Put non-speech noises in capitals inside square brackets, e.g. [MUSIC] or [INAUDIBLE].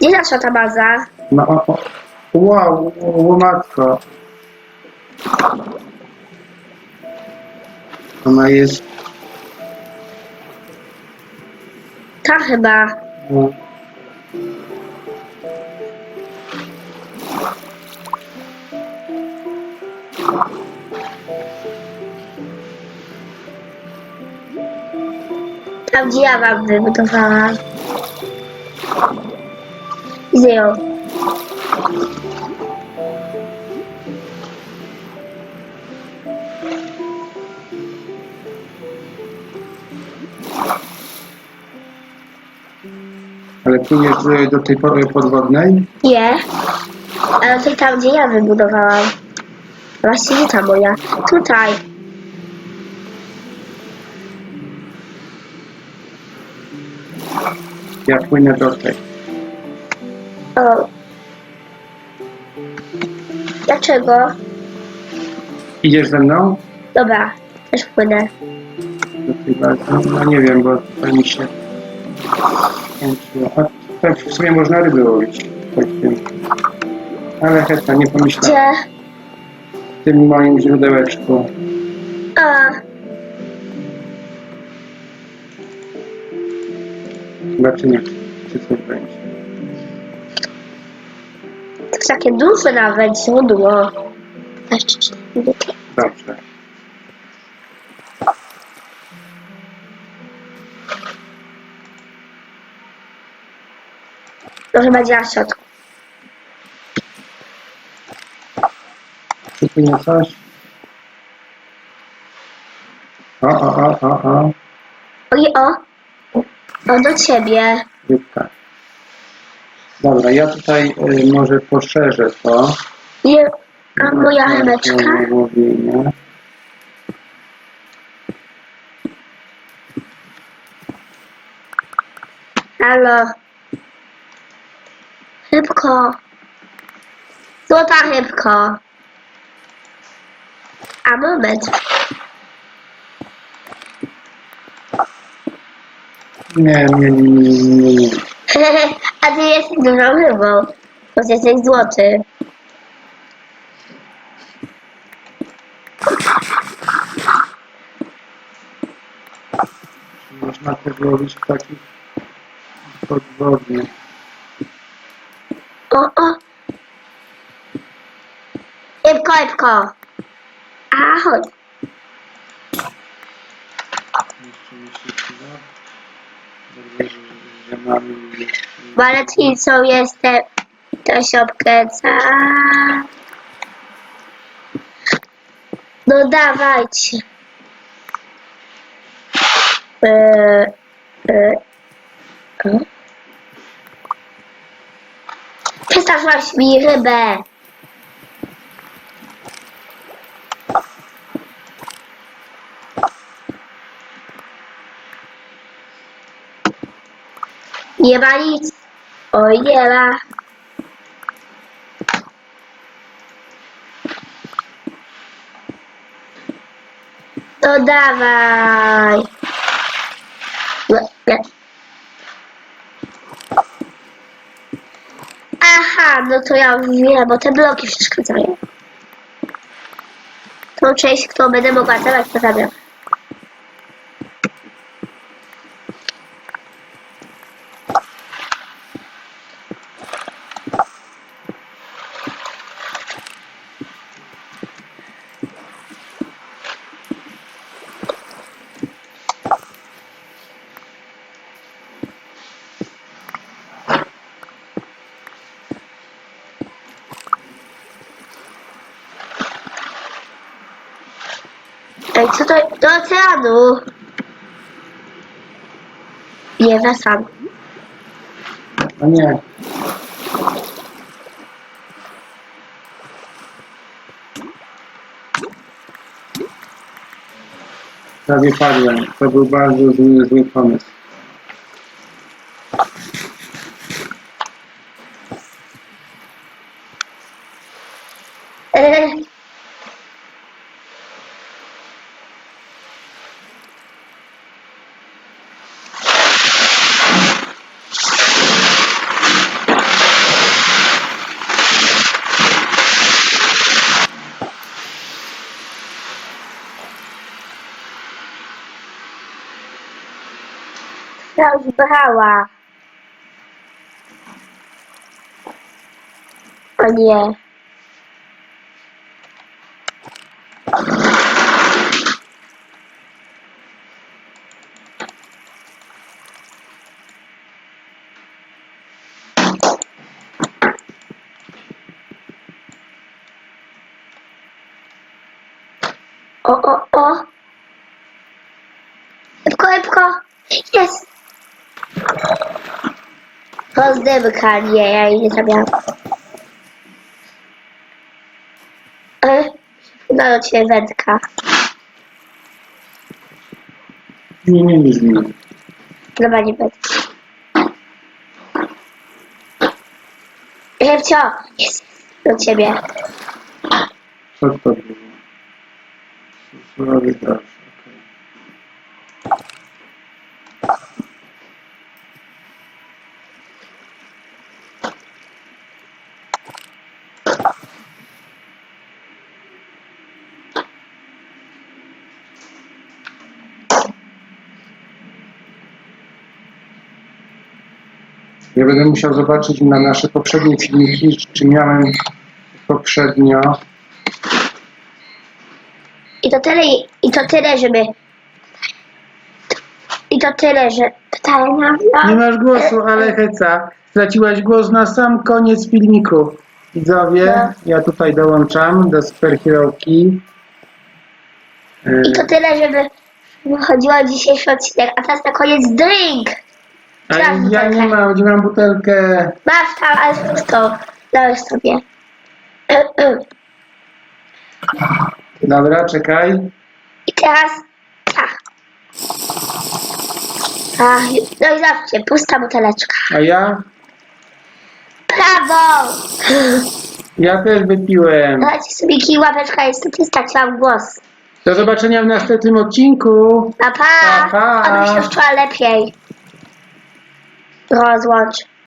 Gdzie nasza ta baza? No, o, o. Wow, o, matko. Ona jest... Ta chyba. No, Tam gdzie ja wam wybudowałam. Ją. ale płyniesz do, do tej po- podwodnej? Nie. Ale to tam gdzie ja wybudowałam. Właściwie ta moja. Tutaj. Ja płynę do tej. O. Dlaczego? Idziesz ze mną? Dobra, też płynę. Tej bazy? No nie wiem, bo to mi się skończyło. A tam w sumie można ryby łowić. Tak wiem. Ale chyba nie pomyślałem. Gdzie? W tym moim źródełeczku. A, Zobaczymy, czy coś będzie. Takie duże nawet źródło. Jeszcze cztery. Dobrze. Może będzie na środku. Czy tu nie coś? O, o, o, o, o. Oj, o. O, do ciebie. Dobra, ja tutaj y, może poszerzę to. Je, a moja rybeczka? Łowienie. Halo. Rybko. Złota rybko. A moment. Nie, nie, nie, nie, nie, nie. [LAUGHS] A ty jesteś dużą rybą. Bo ty jesteś złoty. Można też łowić takich podwodnych. O, o. Rybko, rybko. A, chodź. Jeszcze mi się przyda. Dobrze, że. Baletnicą jestem. To się obkręca. No dawajcie. Eee, e? Mi rybę. Ma nic. Oj, ma. To dawaj. Nie, nie. Aha, no to ja wiem, bo te bloki przeszkadzają. Tą część, którą będę mogła zabrać, to zabiorę. To? Do oceanu. Nie, wracam. A nie. Prawie padłem. To był bardzo zły, zły pomysł. Ja już brała. O nie. O, o, o. Szybko, szybko. Jest. Rozdymka, nie, ja jej nie zabieram. E, No, do ciebie wędka. Nie, nie, nie zmieni. Dobra, nie będę. Żebcio, jest, do ciebie. Co to było? Surowy dasz, okej. Ja będę musiał zobaczyć na nasze poprzednie filmiki, czy miałem poprzednio I to tyle, i to tyle, żeby... I to tyle, że pytania... Nie masz głosu, ale heca. Straciłaś głos na sam koniec filmiku. Widzowie, No. ja tutaj dołączam do superheroki. I to tyle, żeby wychodziło dzisiejszy odcinek. A teraz na koniec drink! Teraz ja nie butelkę. mam, gdzie mam butelkę? Masz tam, ale z pustą. Dałeś sobie. Dobra, czekaj. I teraz tak. Ach, no i zobaczcie, pusta buteleczka. A ja? Brawo! Ja też wypiłem. Dajcie sobie kij łapeczka, niestety straciłam głos. Do zobaczenia w następnym odcinku. Pa, pa! Pa, pa. Się czuła lepiej. razoante